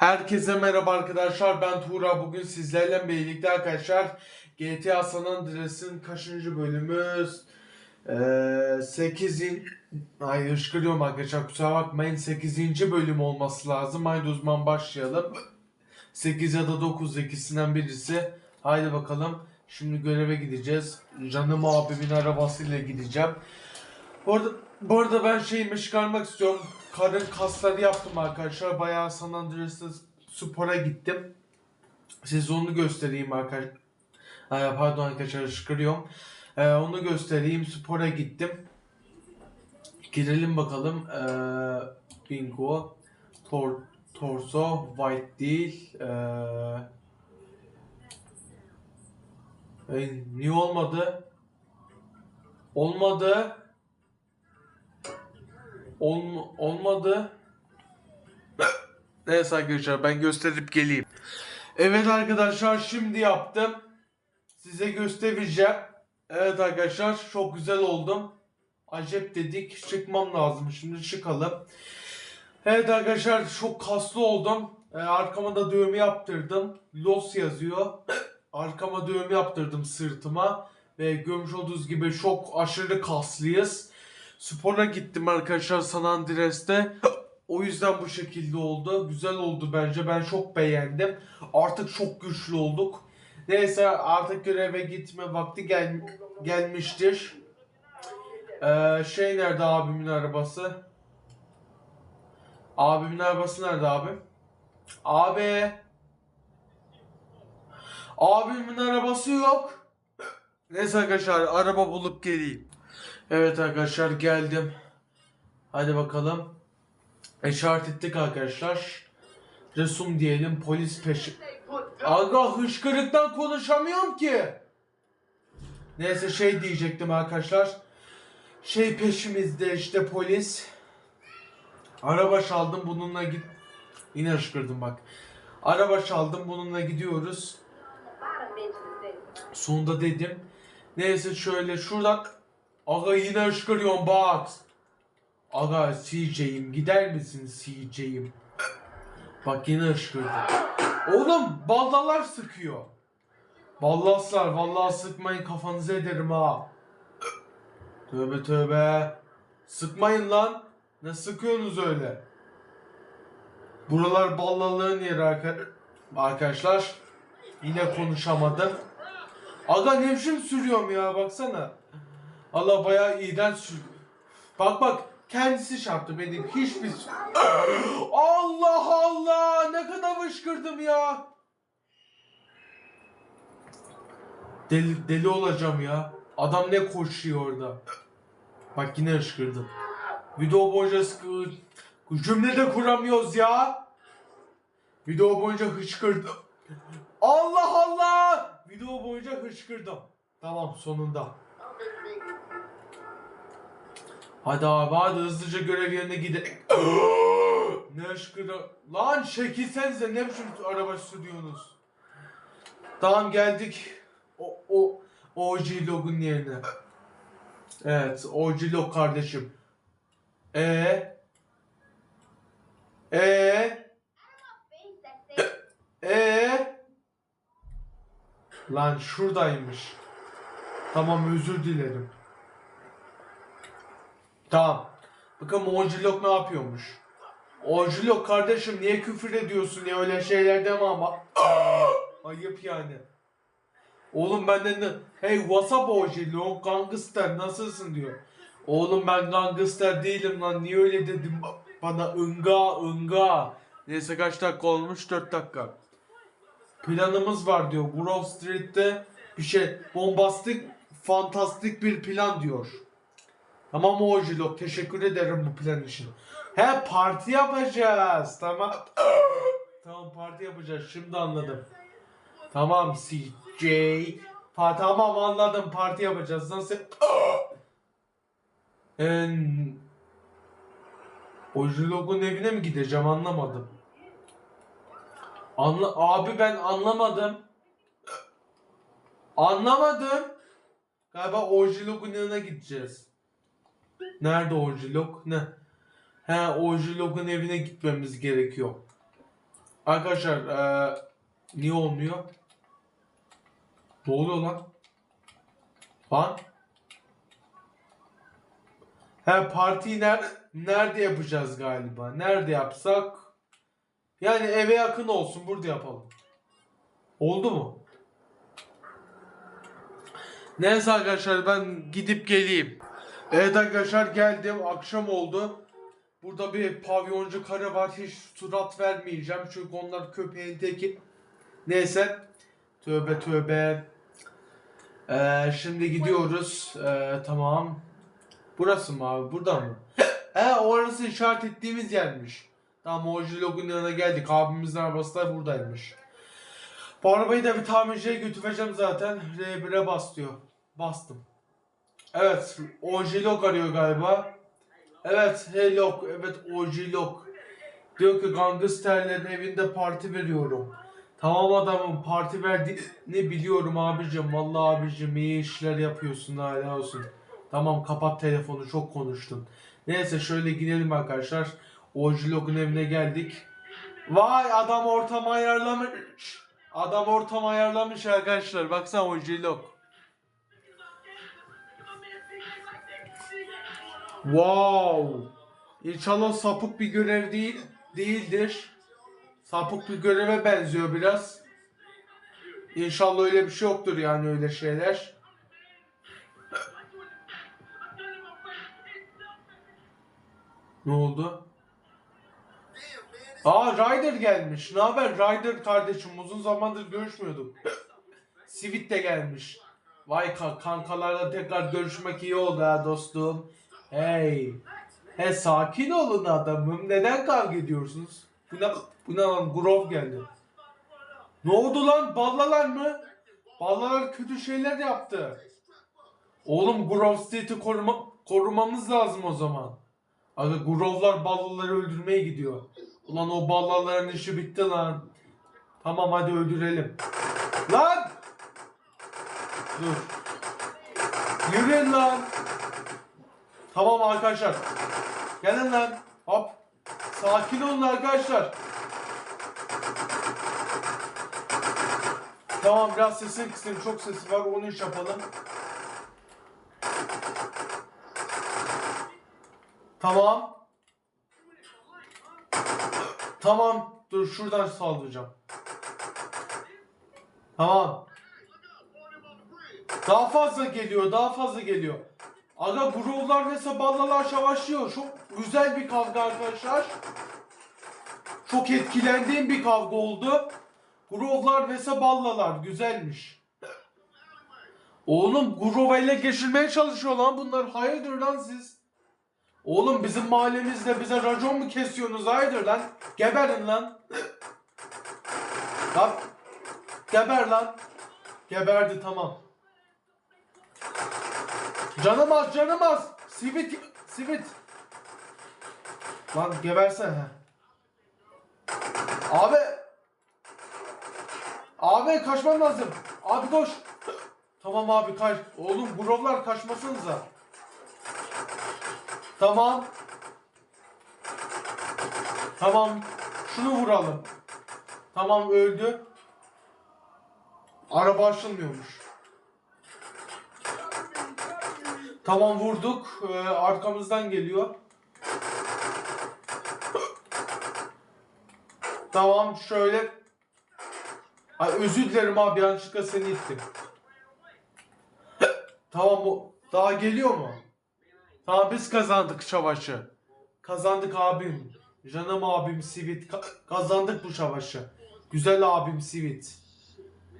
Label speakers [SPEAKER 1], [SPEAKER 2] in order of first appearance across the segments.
[SPEAKER 1] Herkese merhaba arkadaşlar. Ben Tuğra. Bugün sizlerle birlikte arkadaşlar GTA San Andreas'ın kaçıncı bölümü Eee 8. Ay ışkırıyorum arkadaşlar kusura bakmayın. 8. bölüm olması lazım. Haydi o zaman başlayalım. 8 ya da 9 ikisinden birisi. Haydi bakalım. Şimdi göreve gideceğiz. Canım abimin arabasıyla gideceğim. Bu arada, bu arada ben şeyimi çıkarmak istiyorum. Karın kasları yaptım arkadaşlar. Bayağı San Andreas'ta spora gittim. Size onu göstereyim arkadaşlar. Ay, pardon arkadaşlar çıkarıyorum. Ee, onu göstereyim. Spora gittim. Girelim bakalım. Ee, bingo. Tor torso. White değil. Ee, niye olmadı? Olmadı. Olm olmadı. Neyse arkadaşlar ben gösterip geleyim. Evet arkadaşlar şimdi yaptım. Size göstereceğim. Evet arkadaşlar çok güzel oldum. Acep dedik çıkmam lazım şimdi çıkalım. Evet arkadaşlar çok kaslı oldum. Ee, arkama da dövme yaptırdım. Los yazıyor. Arkama dövme yaptırdım sırtıma. Ve görmüş olduğunuz gibi çok aşırı kaslıyız. Spora gittim arkadaşlar San Andreas'te. O yüzden bu şekilde oldu. Güzel oldu bence. Ben çok beğendim. Artık çok güçlü olduk. Neyse artık göreve gitme vakti gel gelmiştir. Ee, şey nerede abimin arabası? Abimin arabası nerede abi? Abi. Abimin arabası yok. Neyse arkadaşlar araba bulup geleyim. Evet arkadaşlar geldim. Hadi bakalım. İşaret ettik arkadaşlar. Resum diyelim polis peşi... Aga hışkırıktan konuşamıyorum ki. Neyse şey diyecektim arkadaşlar. Şey peşimizde işte polis. Araba çaldım bununla git... Yine hışkırdım bak. Araba çaldım bununla gidiyoruz. Sonunda dedim. Neyse şöyle şuradan Aga yine ışkırıyorum bak. Aga CJ'im gider misin CJ'im? Bak yine ışkırdı. Oğlum ballalar sıkıyor. Ballaslar vallahi sıkmayın kafanızı ederim ha. Tövbe tövbe. Sıkmayın lan. Ne sıkıyorsunuz öyle? Buralar ballalığın yeri arka- arkadaşlar. Yine konuşamadım. Aga ne biçim sürüyorum ya baksana. Allah bayağı iğrenç sür. Bak bak kendisi çarptı benim hiçbir Allah Allah ne kadar fışkırdım ya. Deli, deli olacağım ya. Adam ne koşuyor orada. Bak yine hışkırdım. Video boyunca. Cümle de kuramıyoruz ya. Video boyunca hışkırdım. Allah Allah! Video boyunca hışkırdım. Tamam sonunda. Hadi abi hadi hızlıca görev yerine gidelim. ne aşkına. Lan çekilsenize ne biçim araba sürüyorsunuz. Tamam geldik. O, o OG logun yerine. Evet OG log kardeşim. E e e Lan şuradaymış. Tamam özür dilerim. Tamam. Bakalım Ojilok ne yapıyormuş? Ojilok kardeşim niye küfür ediyorsun ya öyle şeyler deme ama. Ayıp yani. Oğlum benden de hey what's up Ojilok gangster nasılsın diyor. Oğlum ben gangster değilim lan niye öyle dedim bana ınga ınga. Neyse kaç dakika olmuş 4 dakika. Planımız var diyor. Grove Street'te bir şey bombastik fantastik bir plan diyor. Tamam Ojilok teşekkür ederim bu plan için. He parti yapacağız. Tamam. tamam parti yapacağız. Şimdi anladım. Tamam CJ. Pa tamam anladım parti yapacağız. Nasıl? En... Ojilok'un evine mi gideceğim anlamadım. Anla abi ben anlamadım. Anlamadım. Galiba Ojilok'un yanına gideceğiz. Nerede Orjilok? Ne? He Orjilok'un evine gitmemiz gerekiyor. Arkadaşlar eee, niye olmuyor? Ne oluyor lan? Lan? He partiyi ner nerede yapacağız galiba? Nerede yapsak? Yani eve yakın olsun burada yapalım. Oldu mu? Neyse arkadaşlar ben gidip geleyim. Evet arkadaşlar geldim. Akşam oldu. Burada bir pavyoncu karı var. Hiç surat vermeyeceğim. Çünkü onlar köpeğin teki. Neyse. Tövbe tövbe. Ee, şimdi gidiyoruz. Ee, tamam. Burası mı abi? Burada mı? He orası işaret ettiğimiz yermiş. Tamam Ojilogun yanına geldik. Abimizin arabası da buradaymış. Bu arabayı da bir tamirciye götüreceğim zaten. R1'e bas diyor. Bastım. Evet. Ojilog arıyor galiba. Evet. Helok. Evet Ojilog. Diyor ki gangsterlerin evinde parti veriyorum. Tamam adamım parti verdiğini biliyorum abicim. Vallahi abicim iyi işler yapıyorsun hala olsun. Tamam kapat telefonu çok konuştun. Neyse şöyle gidelim arkadaşlar. Ojilog'un evine geldik. Vay adam ortam ayarlamış. Adam ortam ayarlamış arkadaşlar. Baksana Ojilog. Wow. İnşallah sapık bir görev değil değildir. Sapık bir göreve benziyor biraz. İnşallah öyle bir şey yoktur yani öyle şeyler. Ne oldu? Aa Ryder gelmiş. Ne haber Ryder kardeşim? Uzun zamandır görüşmüyorduk. Sivit de gelmiş. Vay ka- kankalarla tekrar görüşmek iyi oldu ha dostum. Hey. He sakin olun adamım. Neden kavga ediyorsunuz? Bu ne, bu ne lan? Grove geldi. Ne oldu lan? Ballalar mı? Ballalar kötü şeyler yaptı. Oğlum Grove State'i koruma, korumamız lazım o zaman. Aga Grove'lar ballaları öldürmeye gidiyor. Ulan o ballaların işi bitti lan. Tamam hadi öldürelim. Lan! Dur. Yürüyün lan. Tamam arkadaşlar. Gelin lan. Hop. Sakin olun arkadaşlar. Tamam biraz sesini kısayım. Çok sesi var. Onu iş yapalım. Tamam. Tamam. Dur şuradan saldıracağım. Tamam. Daha fazla geliyor. Daha fazla geliyor. Aga Grove'lar ve Saballalar savaşıyor. Çok güzel bir kavga arkadaşlar. Çok etkilendiğim bir kavga oldu. Grove'lar ve Saballalar güzelmiş. Oğlum Grove ile geçirmeye çalışıyor lan bunlar. Hayırdır lan siz? Oğlum bizim mahallemizde bize racon mu kesiyorsunuz? Hayırdır lan? Geberin lan. Lan. Geber lan. Geberdi tamam. Canım az canım az. Sivit sivit. Lan gebersen ha. Abi. Abi kaçmam lazım. Abi koş. Tamam abi kaç. Oğlum grovlar kaçmasanıza. Tamam. Tamam. Şunu vuralım. Tamam öldü. Araba açılmıyormuş. Tamam vurduk. Ee, arkamızdan geliyor. Tamam şöyle. Ay özür dilerim abi yanlışlıkla seni ittim. tamam bu daha geliyor mu? Tamam biz kazandık savaşı. Kazandık abim. Canım abim Sivit. Ka- kazandık bu savaşı. Güzel abim Sivit.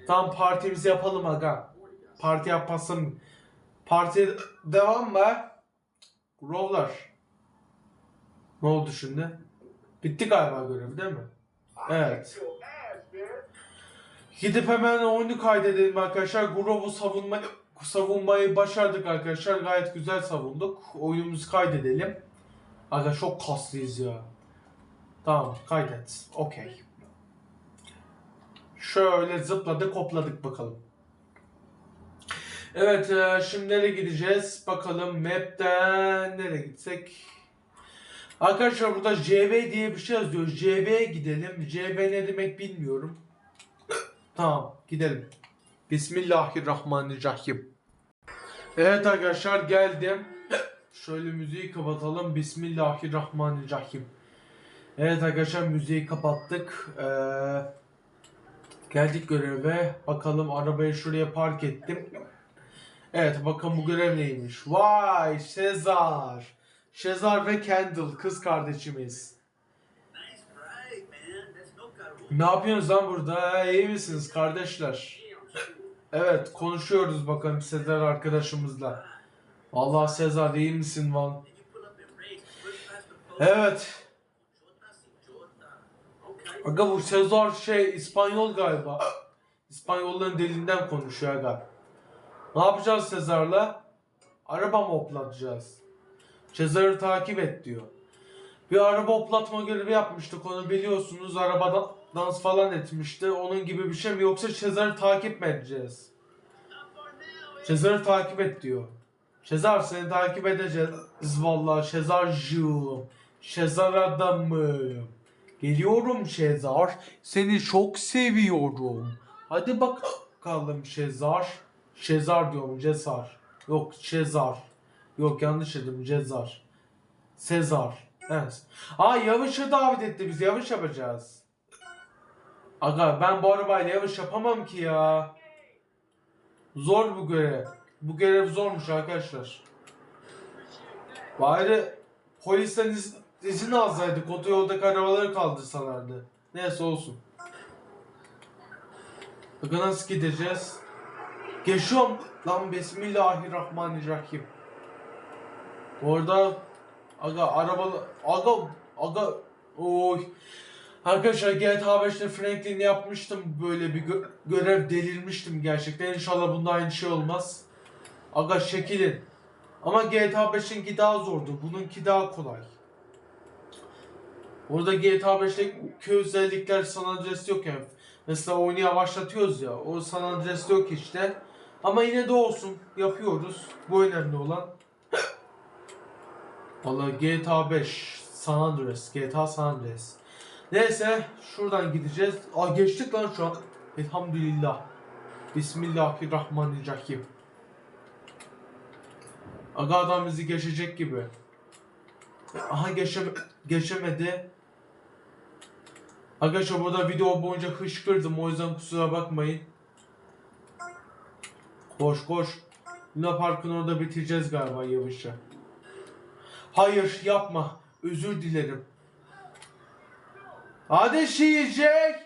[SPEAKER 1] Tamam partimizi yapalım aga. Parti yapmasın. Parti devam mı? Growler. Ne oldu şimdi? Bitti galiba görev değil mi? Evet. Gidip hemen oyunu kaydedelim arkadaşlar. Grove'u savunma, savunmayı başardık arkadaşlar. Gayet güzel savunduk. Oyunumuzu kaydedelim. Aga çok kaslıyız ya. Tamam kaydet. Okey. Şöyle zıpladık hopladık bakalım. Evet e, şimdi nereye gideceğiz? Bakalım map'ten nereye gitsek? Arkadaşlar burada JV diye bir şey yazıyor. JV'ye gidelim. JV ne demek bilmiyorum. tamam gidelim. Bismillahirrahmanirrahim. Evet arkadaşlar geldim. Şöyle müziği kapatalım. Bismillahirrahmanirrahim. Evet arkadaşlar müziği kapattık. Ee, geldik göreve. Bakalım arabayı şuraya park ettim. Evet bakın bu görev neymiş. Vay Sezar. Sezar ve Kendall kız kardeşimiz. Ne yapıyorsunuz lan burada? İyi misiniz kardeşler? Evet konuşuyoruz bakalım Sezar arkadaşımızla. Allah Sezar iyi misin
[SPEAKER 2] post?
[SPEAKER 1] Evet. Aga bu Sezar şey İspanyol galiba. İspanyolların dilinden konuşuyor aga. Ne yapacağız Sezar'la? Araba mı hoplatacağız? Sezar'ı takip et diyor. Bir araba hoplatma görevi yapmıştık onu biliyorsunuz. Arabadan dans falan etmişti. Onun gibi bir şey mi yoksa Sezar'ı takip mi edeceğiz? Sezar'ı takip et diyor. Sezar seni takip edeceğiz vallahi Sezar'cığım. Sezar adamım. Geliyorum Şezar. Seni çok seviyorum. Hadi bakalım Şezar. Şezar diyorum Cesar. Yok Şezar. Yok yanlış dedim Cezar. Sezar. Evet. Aa Yavuş'u davet etti biz. Yavuş yapacağız. Aga ben bu arabayla Yavuş yapamam ki ya. Zor bu görev. Bu görev zormuş arkadaşlar. Bari polisten iz, izin alsaydık otoyoldaki arabaları kaldırsalardı. Neyse olsun. Bakın nasıl gideceğiz? Geçiyorum. Lan Bismillahirrahmanirrahim. Orada aga arabalı aga aga oy Arkadaşlar GTA 5'te Franklin'i yapmıştım böyle bir gö- görev delirmiştim gerçekten. İnşallah bunda aynı şey olmaz. Aga şekilin. Ama GTA 5'inki daha zordu. Bununki daha kolay. Orada GTA 5'te özellikler San Andreas yok yani. Mesela oyunu yavaşlatıyoruz ya. O San Andreas yok işte. Ama yine de olsun. Yapıyoruz. Bu önemli olan. Valla GTA 5 San Andreas. GTA San Andreas. Neyse şuradan gideceğiz. Aa geçtik lan şu an. Elhamdülillah. Bismillahirrahmanirrahim. Aga adam bizi geçecek gibi. Aha geçem geçemedi. Arkadaşlar burada video boyunca hışkırdım o yüzden kusura bakmayın. Koş koş. Luna Park'ın orada bitireceğiz galiba yavaşça. Hayır yapma. Özür dilerim. Hadi şiyecek.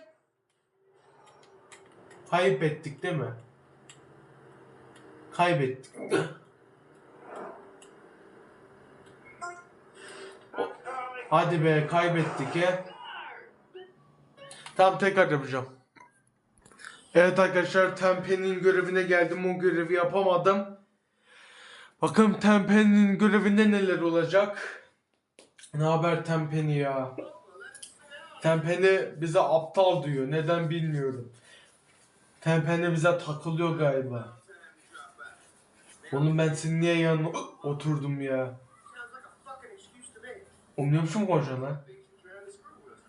[SPEAKER 1] Kaybettik değil mi? Kaybettik. Hadi be kaybettik ya. Tamam tekrar yapacağım. Evet arkadaşlar Tempe'nin görevine geldim. O görevi yapamadım. Bakalım Tempe'nin görevinde neler olacak. Ne haber Tempeni ya? Tempeni bize aptal diyor. Neden bilmiyorum. Tempeni bize takılıyor galiba. Oğlum ben senin niye yanına oturdum ya?
[SPEAKER 2] Sounds like a fucking excuse to me.
[SPEAKER 1] Oğlum ne biçim konuşuyorsun lan?
[SPEAKER 2] Think you're trying to screw with us,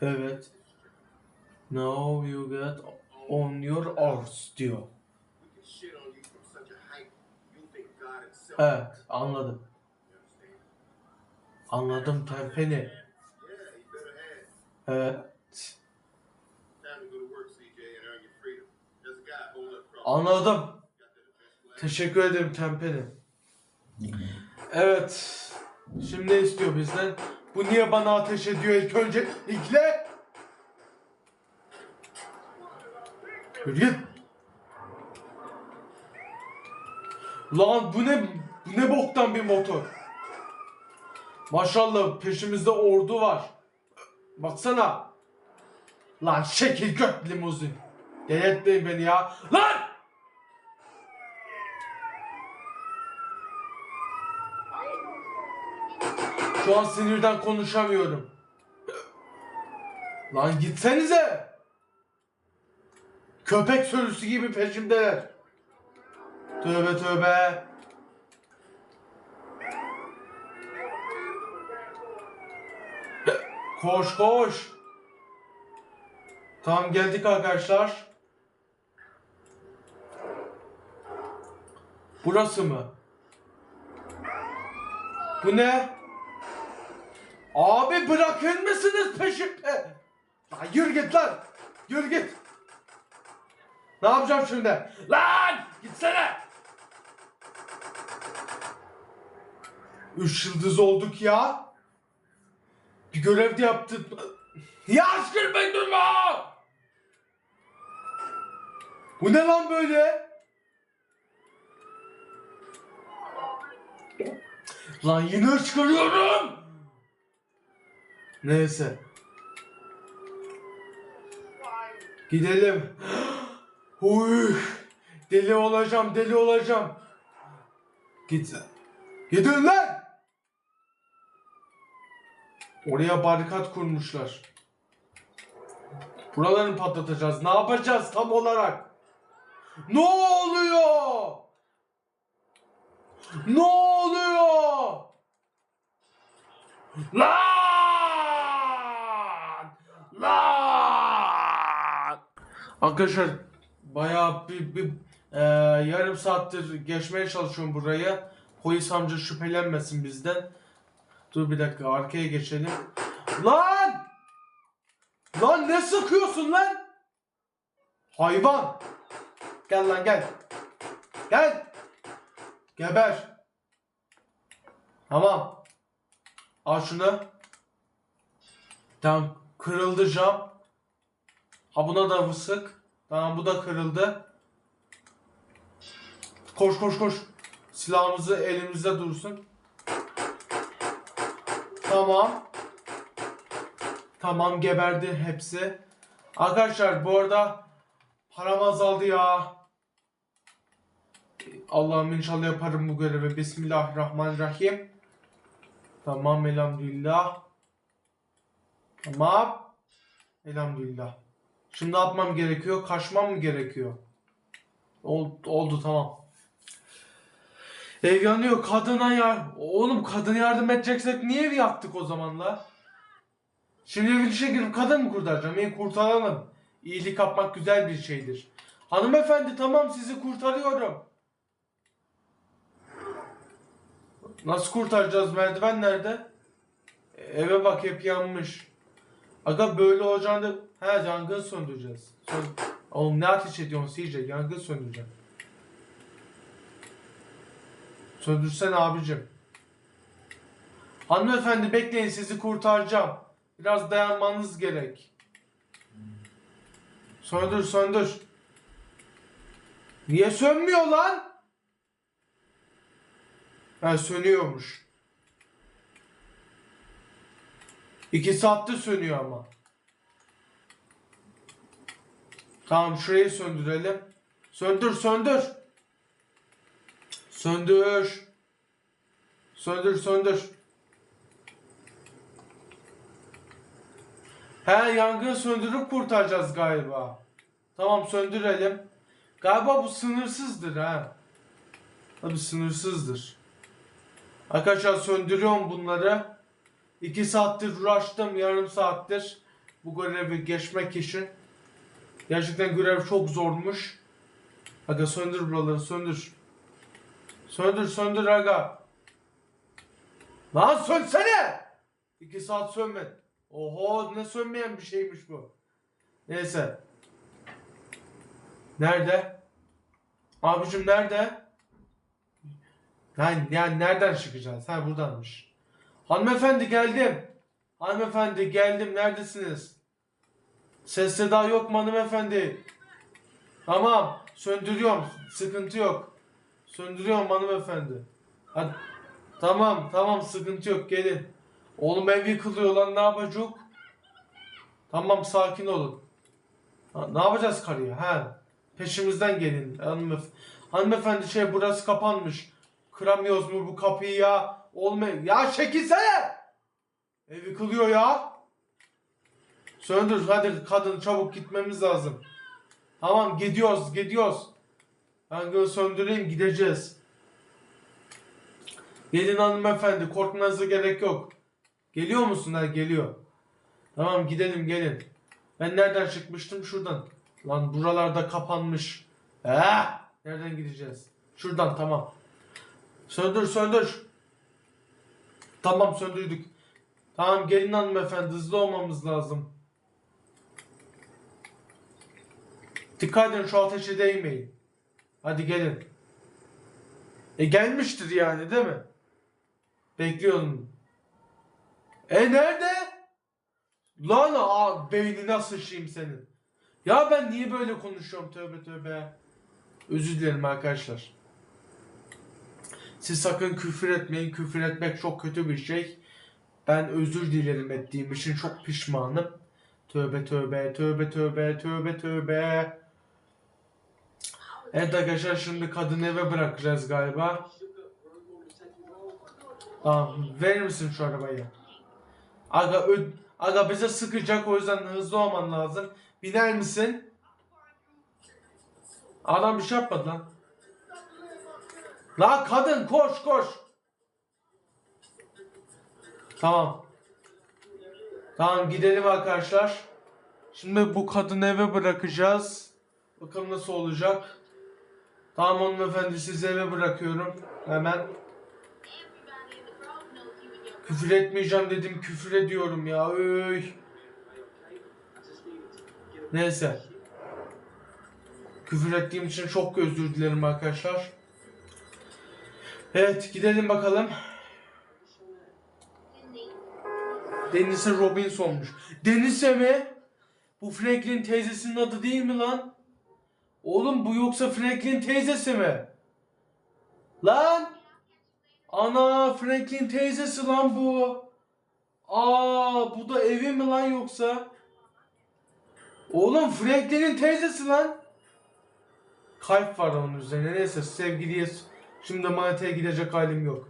[SPEAKER 2] Carl?
[SPEAKER 1] Evet. Now you get on your arse diyor. Evet anladım. Anladım Tempeni. Evet. Anladım. Teşekkür ederim Tempeni. Evet. Şimdi ne istiyor bizden? Bu niye bana ateş ediyor ilk öncelikle? Yürü git. Lan bu ne bu ne boktan bir motor. Maşallah peşimizde ordu var. Baksana. Lan şekil gök limuzin. Delirtmeyin beni ya. Lan! Şu an sinirden konuşamıyorum. Lan gitsenize. Köpek sürüsü gibi peşimdeler. Tövbe tövbe. Koş koş. Tamam geldik arkadaşlar. Burası mı? Bu ne? Abi bırakır mısınız peşimde? Yürü git lan. Yürü git. Ne yapacağım şimdi? Lan gitsene. Üç yıldız olduk ya. Bir görev de yaptık. Ya aşkım ben durma. Bu ne lan böyle? Lan yine çıkarıyorum. Neyse. Gidelim. Huy. Deli olacağım, deli olacağım. Git. Gidin lan. Oraya barikat kurmuşlar. Buralarını patlatacağız. Ne yapacağız tam olarak? Ne oluyor? Ne oluyor? Lan! Lan! Arkadaşlar bayağı bir, bir e, yarım saattir geçmeye çalışıyorum burayı. Polis amca şüphelenmesin bizden. Dur bir dakika arkaya geçelim. Lan! Lan ne sıkıyorsun lan? Hayvan! Gel lan gel. Gel. Geber. Tamam. Al şunu. Tamam. Kırıldı cam. Ha buna da sık. Tamam bu da kırıldı. Koş koş koş. Silahımızı elimizde dursun. Tamam. Tamam geberdi hepsi. Arkadaşlar bu arada param azaldı ya. Allah'ım inşallah yaparım bu görevi. Bismillahirrahmanirrahim. Tamam elhamdülillah. Tamam. Elhamdülillah. Şimdi ne yapmam gerekiyor? Kaçmam mı gerekiyor? Oldu, oldu tamam. Ev yanıyor. Kadına ya. Oğlum kadına yardım edeceksek niye evi yaktık o zaman la? Şimdi evin içine girip kadın mı kurtaracağım? İyi kurtaralım. İyilik yapmak güzel bir şeydir. Hanımefendi tamam sizi kurtarıyorum. Nasıl kurtaracağız? Merdiven nerede? Eve bak hep yanmış. Aga böyle olacağını... He yangın söndüreceğiz. Sön... Oğlum ne ateş ediyorsun CJ? Yangın söndüreceğim. Söndürsene abicim. Hanımefendi bekleyin sizi kurtaracağım. Biraz dayanmanız gerek. Söndür söndür. Niye sönmüyor lan? Ha sönüyormuş. İki saatte sönüyor ama. Tamam şurayı söndürelim. Söndür söndür. Söndür. Söndür söndür. He yangın söndürüp kurtaracağız galiba. Tamam söndürelim. Galiba bu sınırsızdır ha. Tabi sınırsızdır. Arkadaşlar söndürüyorum bunları. 2 saattir uğraştım yarım saattir. Bu görevi geçmek için. Gerçekten görev çok zormuş. Aga söndür buraları söndür. Söndür söndür aga. Lan sönsene. 2 saat sönmedi. Oho ne sönmeyen bir şeymiş bu. Neyse. Nerede? Abicim nerede? Yani, yani nereden çıkacağız? Ha buradanmış. Hanımefendi geldim. Hanımefendi geldim. Neredesiniz? Ses seda yok mu hanımefendi? Tamam. Söndürüyorum. Sıkıntı yok. Söndürüyorum hanımefendi. Hadi. Tamam tamam sıkıntı yok gelin. Oğlum ev yıkılıyor lan ne yapacak? Tamam sakin olun. Ha, ne yapacağız karıya? Ha. Peşimizden gelin hanımef hanımefendi şey burası kapanmış. Kıramıyoruz mu bu kapıyı ya? Olmuyor. Ya çekilsene! Ev yıkılıyor ya. Söndür hadi kadın çabuk gitmemiz lazım. Tamam gidiyoruz gidiyoruz. Ben bunu söndüreyim gideceğiz. Gelin hanımefendi korkmanıza gerek yok. Geliyor musun? Ha geliyor. Tamam gidelim gelin. Ben nereden çıkmıştım? Şuradan. Lan buralarda kapanmış. He? Nereden gideceğiz? Şuradan tamam. Söndür söndür. Tamam söndürdük. Tamam gelin hanımefendi hızlı olmamız lazım. Dikkat edin şu ateşe değmeyin. Hadi gelin. E gelmiştir yani değil mi? Bekliyorum. E nerede? Lan aa, beynine sıçayım senin. Ya ben niye böyle konuşuyorum tövbe tövbe. Özür dilerim arkadaşlar. Siz sakın küfür etmeyin. Küfür etmek çok kötü bir şey. Ben özür dilerim ettiğim için çok pişmanım. Tövbe tövbe tövbe tövbe tövbe tövbe. Evet arkadaşlar şimdi kadın eve bırakacağız galiba. Tamam verir misin şu arabayı? Aga, ö- aga bize sıkacak o yüzden hızlı olman lazım. Biner misin? Adam bir şey yapmadı lan. La kadın koş koş. Tamam. Tamam gidelim arkadaşlar. Şimdi bu kadını eve bırakacağız. Bakalım nasıl olacak. Tamam hanımefendi sizi eve bırakıyorum. Hemen. Küfür etmeyeceğim dedim küfür ediyorum ya. Öy. Neyse. Küfür ettiğim için çok özür dilerim arkadaşlar. Evet gidelim bakalım. Denise Robinson'muş. Denise mi? Bu Franklin teyzesinin adı değil mi lan? Oğlum bu yoksa Franklin teyzesi mi? Lan! Ana Franklin teyzesi lan bu. Aa bu da evi mi lan yoksa? Oğlum Franklin'in teyzesi lan. Kalp var onun üzerine. Neyse sevgiliye şimdi manitaya gidecek halim yok.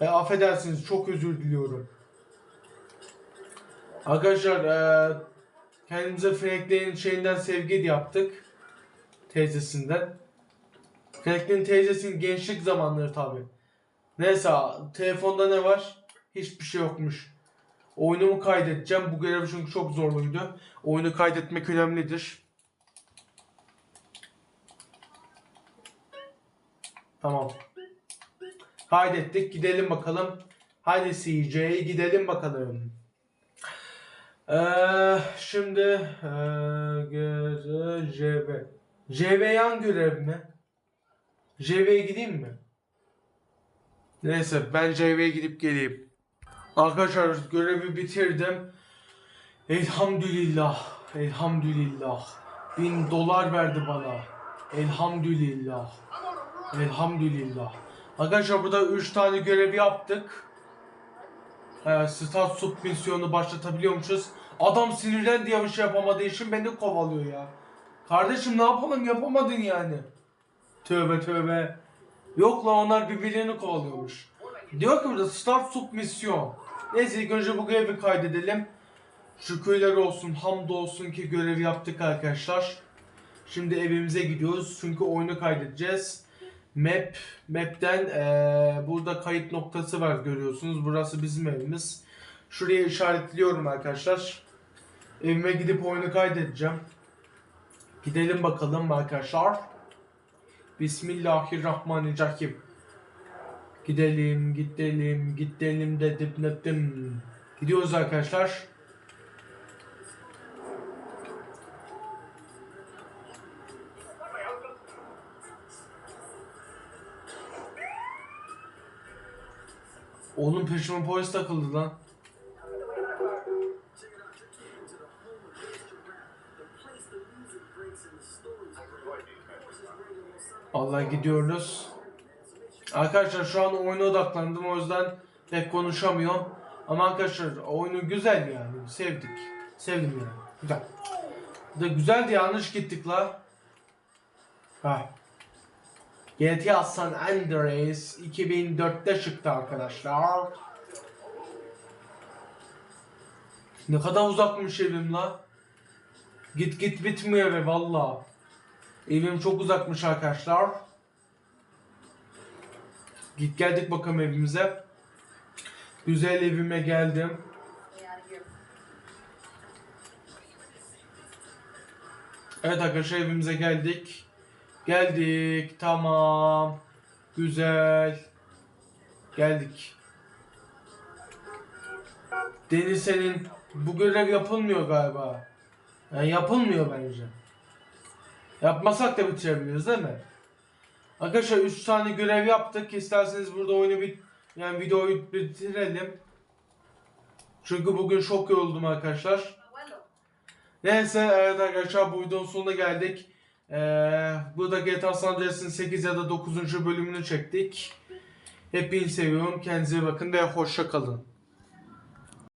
[SPEAKER 1] E, affedersiniz çok özür diliyorum. Arkadaşlar e, kendimize Franklin'in şeyinden sevgi yaptık. Teyzesinden. Franklin'in teyzesinin gençlik zamanları tabi. Neyse telefonda ne var? Hiçbir şey yokmuş. Oyunumu kaydedeceğim. Bu görev çünkü çok zorluydu. Oyunu kaydetmek önemlidir. Tamam. Kaydettik. Gidelim bakalım. Hadi CJ gidelim bakalım. Ee, şimdi ee, JV. JV yan görev mi? JV'ye gideyim mi? Neyse ben JV'ye gidip geleyim. Arkadaşlar görevi bitirdim. Elhamdülillah. Elhamdülillah. Bin dolar verdi bana. Elhamdülillah. Elhamdülillah. Arkadaşlar burada 3 tane görev yaptık. Ee, stat sub misyonu başlatabiliyormuşuz. Adam sinirlendi ya bir şey yapamadığı için beni kovalıyor ya. Kardeşim ne yapalım yapamadın yani. Tövbe tövbe. Yok lan onlar birbirlerini kovalıyormuş. Diyor ki burada start sub misyon. Neyse ilk önce bu görevi kaydedelim. Şükürler olsun, hamdolsun ki görev yaptık arkadaşlar. Şimdi evimize gidiyoruz çünkü oyunu kaydedeceğiz. Map, map'ten eee, burada kayıt noktası var görüyorsunuz. Burası bizim evimiz. Şuraya işaretliyorum arkadaşlar. Evime gidip oyunu kaydedeceğim. Gidelim bakalım arkadaşlar. Bismillahirrahmanirrahim. Gidelim, gidelim, gidelim dedim dedim. Gidiyoruz arkadaşlar. Oğlum peşime polis takıldı lan. Allah gidiyoruz. Arkadaşlar şu an oyuna odaklandım o yüzden pek konuşamıyorum. Ama arkadaşlar oyunu güzel yani sevdik. Sevdim yani. Güzel. Da güzeldi yanlış gittik la. Ha. GTA San Andreas 2004'te çıktı arkadaşlar. Ne kadar uzakmış şey evim la. Git git bitmiyor be valla. Evim çok uzakmış arkadaşlar. Git geldik bakalım evimize. Güzel evime geldim. Evet arkadaşlar evimize geldik. Geldik. Tamam. Güzel. Geldik. Deniz senin bu görev yapılmıyor galiba. Yani yapılmıyor bence. Yapmasak da bitirebiliriz değil mi? Arkadaşlar 3 tane görev yaptık. İsterseniz burada oyunu bit yani videoyu bitirelim. Çünkü bugün çok yoruldum arkadaşlar. Neyse evet arkadaşlar bu videonun sonuna geldik. Ee, burada GTA San Andreas'ın 8 ya da 9. bölümünü çektik. Hepinizi seviyorum. Kendinize bakın ve hoşça kalın.